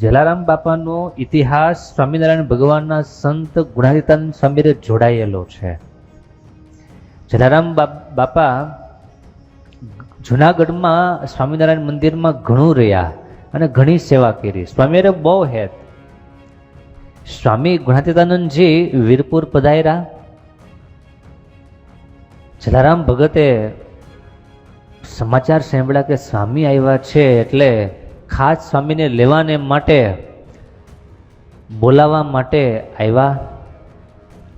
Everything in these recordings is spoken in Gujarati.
જલારામ બાપાનો ઇતિહાસ સ્વામિનારાયણ ભગવાનના સંત ગુણાતીતાનંદ સ્વામીને જોડાયેલો છે. જલારામ બાપ- જુનાગઢમાં સ્વામિનારાયણ મંદિરમાં ઘણું રહ્યા અને ઘણી સેવા કરી. સ્વામીએ બહુ હેત. સ્વામી ગુણાતીતાનંદજી વીરપુર પધાર્યા. જલારામ ભગતે સમાચાર સાંભળ્યા કે સ્વામી આવ્યા છે એટલે ખાસ સ્વામીને લેવાને માટે બોલાવવા માટે આવ્યા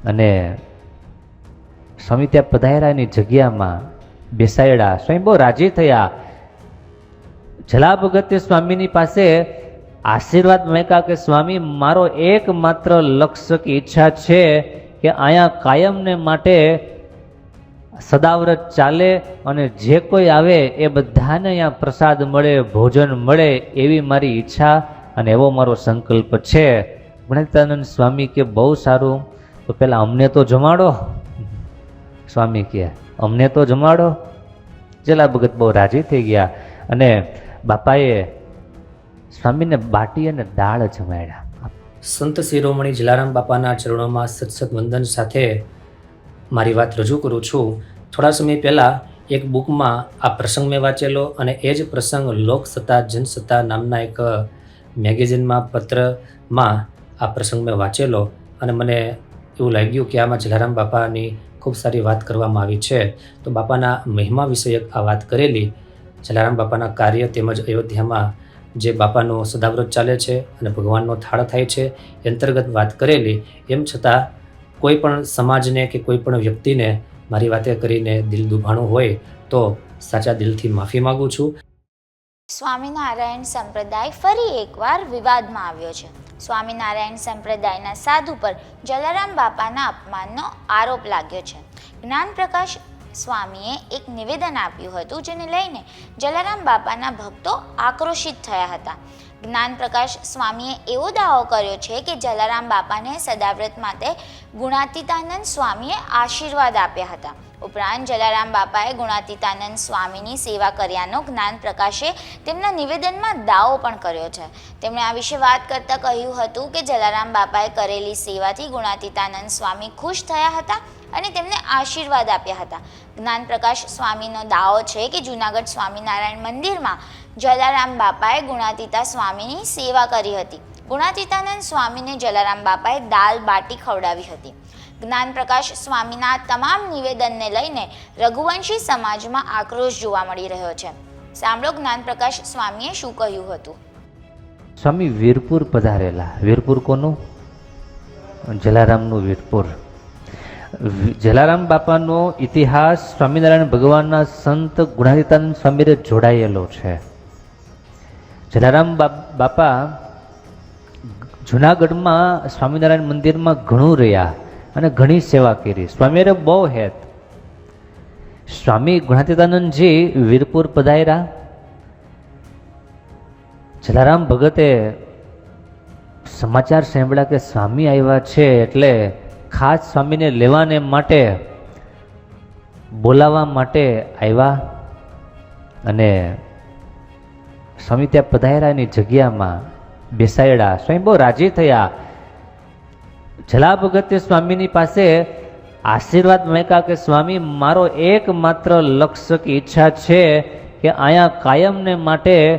અને સ્વામી ત્યાં પધાર્યાની જગ્યામાં બેસાડ્યા. સ્વામી બહુ રાજી થયા. જલા ભગતે સ્વામીની પાસે આશીર્વાદ મેકા કે, સ્વામી, મારો એકમાત્ર લક્ષ્ય કે ઈચ્છા છે કે અહીંયા કાયમને માટે સદાવ્રત ચાલે અને જે કોઈ આવે એ બધાને અહીંયા પ્રસાદ મળે, ભોજન મળે એવી મારી ઈચ્છા અને એવો મારો સંકલ્પ છે. ગુણાતીતાનંદ સ્વામી કે બહુ સારું. તો પહેલાં અમને તો જમાડો. સ્વામી કહે અમને તો જમાડો. જેલા ભગત બહુ રાજી થઈ ગયા અને બાપાએ સ્વામીને બાટી અને દાળ જમાડ્યા. સંત શિરોમણી જલારામ બાપાના ચરણોમાં સત્સંગ વંદન સાથે મારી વાત રજૂ કરું છું. થોડા સમય પહેલાં એક બુકમાં આ પ્રસંગ મેં વાંચેલો અને એ જ પ્રસંગ લોકસત્તા, જનસત્તા નામના એક મેગેઝિનમાં, પત્રમાં આ પ્રસંગ મેં વાંચેલો અને મને એવું લાગ્યું કે આમાં જલારામ બાપાની ખૂબ સારી વાત કરવામાં આવી છે. તો બાપાના મહિમા વિષયક આ વાત કરેલી. જલારામ બાપાના કાર્ય તેમજ અયોધ્યામાં જે બાપાનો સદાવ્રત ચાલે છે અને ભગવાનનો થાળ થાય છે એ અંતર્ગત વાત કરેલી. એમ છતાં કોઈ પણ સમાજને કે કોઈ પણ વ્યક્તિને મારી વાતે કરીને દિલ દુભાણું હોય તો સાચા દિલથી માફી માગું છું. સ્વામિનારાયણ સંપ્રદાય ફરી એકવાર વિવાદમાં આવ્યો છે. સ્વામિનારાયણ સંપ્રદાયના સાધુ પર જલારામ બાપાના અપમાનનો આરોપ લાગ્યો છે. જ્ઞાન પ્રકાશ સ્વામીએ એક નિવેદન આપ્યું હતું જેને લઈને જલારામ બાપાના ભક્તો આક્રોશિત થયા હતા. જ્ઞાન પ્રકાશ સ્વામીએ એવો દાવો કર્યો છે કે જલારામ બાપાને સદાવ્રત માટે ગુણાતીતાનંદ સ્વામીએ આશીર્વાદ આપ્યા હતા. ઉપરાંત જલારામ બાપાએ ગુણાતીતાનંદ સ્વામીની સેવા કર્યાનો જ્ઞાન પ્રકાશે તેમના નિવેદનમાં દાવો પણ કર્યો છે. તેમણે આ વિશે વાત કરતાં કહ્યું હતું કે જલારામ બાપાએ કરેલી સેવાથી ગુણાતીતાનંદ સ્વામી ખુશ થયા હતા. અને તેમને આશીર્વાદ આપ્યા હતા. જ્ઞાનપ્રકાશ સ્વામીનો દાવો છે કે જૂનાગઢ સ્વામિનારાયણ મંદિરમાં જલારામ બાપાએ ગુણાતીતા સ્વામીની સેવા કરી હતી. ગુણાતીતાનંદ સ્વામીને જલારામ બાપાએ દાલ બાટી ખવડાવી હતી. જ્ઞાનપ્રકાશ સ્વામીના તમામ નિવેદનને લઈને રઘુવંશી સમાજમાં આક્રોશ જોવા મળી રહ્યો છે. સાંભળો જ્ઞાનપ્રકાશ સ્વામીએ શું કહ્યું હતું. સ્વામી વીરપુર પધારેલા. વીરપુર કોનું? જલારામનું વીરપુર. જલારામ બાપાનો ઇતિહાસ સ્વામિનારાયણ ભગવાનના સંત ગુણાતીતાનંદ સ્વામીને જોડાયેલો છે. જલારામ બાપ- જુનાગઢમાં સ્વામિનારાયણ મંદિરમાં ઘણું રહ્યા અને ઘણી સેવા કરી. સ્વામીએ બહુ હેત. સ્વામી ગુણાતીતાનંદજી વીરપુર પધાર્યા. જલારામ ભગતે સમાચાર સાંભળ્યા કે સ્વામી આવ્યા છે એટલે ખાસ સ્વામીને લેવાને માટે બોલાવવા માટે આવ્યા અને સ્વામી ત્યાં પધાર્યાની જગ્યામાં બેસાડ્યા. સ્વામી બહુ રાજી થયા. જલા ભગતે સ્વામીની પાસે આશીર્વાદ મેકા કે, સ્વામી, મારો એકમાત્ર લક્ષ્ય કે ઈચ્છા છે કે અહીંયા કાયમને માટે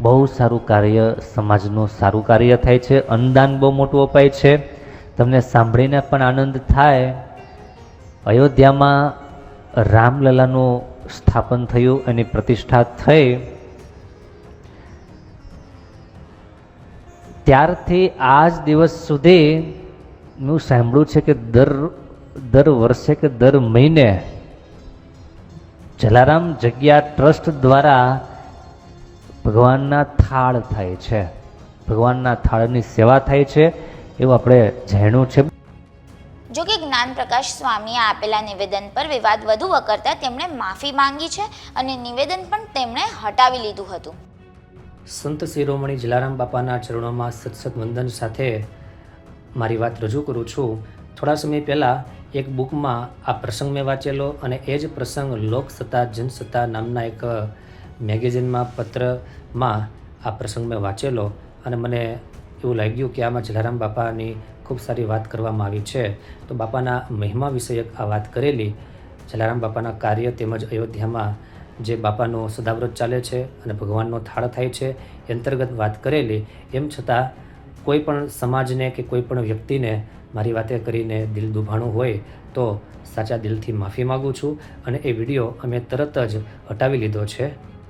બહુ સારું કાર્ય સમાજનું સારું કાર્ય થાય છે. અનુદાન બહુ મોટું અપાય છે. તમને સાંભળીને પણ આનંદ થાય. અયોધ્યામાં રામલલાનું સ્થાપન થયું, એની પ્રતિષ્ઠા થઈ. ત્યારથી આજ દિવસ સુધી મેં સાંભળ્યું છે કે દર દર વર્ષે કે દર મહિને જલારામ જગ્યા ટ્રસ્ટ દ્વારા ભગવાનના થાળ થાય છે. ભગવાનના થાળની સેવા થાય છે એવું આપણે જાણ્યું છે. જો કે જ્ઞાન પ્રકાશ સ્વામીએ આપેલા નિવેદન પર વિવાદ વધુ વકરતા તેમણે માફી માંગી છે અને નિવેદન પણ તેમણે હટાવી લીધું હતું. સંત શિરોમણી જલારામ બાપાના ચરણોમાં સત્સત વંદન સાથે મારી વાત રજૂ કરું છું. થોડા સમય પહેલાં એક બુકમાં આ પ્રસંગ મેં વાંચેલો અને એ જ પ્રસંગ લોકસત્તા જનસત્તા નામના એક મેગેઝિનમાં પત્રમાં આ પ્રસંગ મેં વાંચેલો અને મને એવું લાગ્યું કે આમાં જલારામ બાપાની ખૂબ સારી વાત કરવામાં આવી છે. તો બાપાના મહિમા વિષયક આ વાત કરેલી. જલારામ બાપાના કાર્ય તેમજ અયોધ્યામાં જે બાપાનો સદાવ્રત ચાલે છે અને ભગવાનનો થાળ થાય છે એ અંતર્ગત વાત કરેલી. એમ છતાં કોઈ પણ સમાજને કે કોઈ પણ વ્યક્તિને મારી વાતે કરીને દિલ દુભાણું હોય તો સાચા દિલથી માફી માગું છું અને એ વીડિયો અમે તરત જ હટાવી લીધો છે.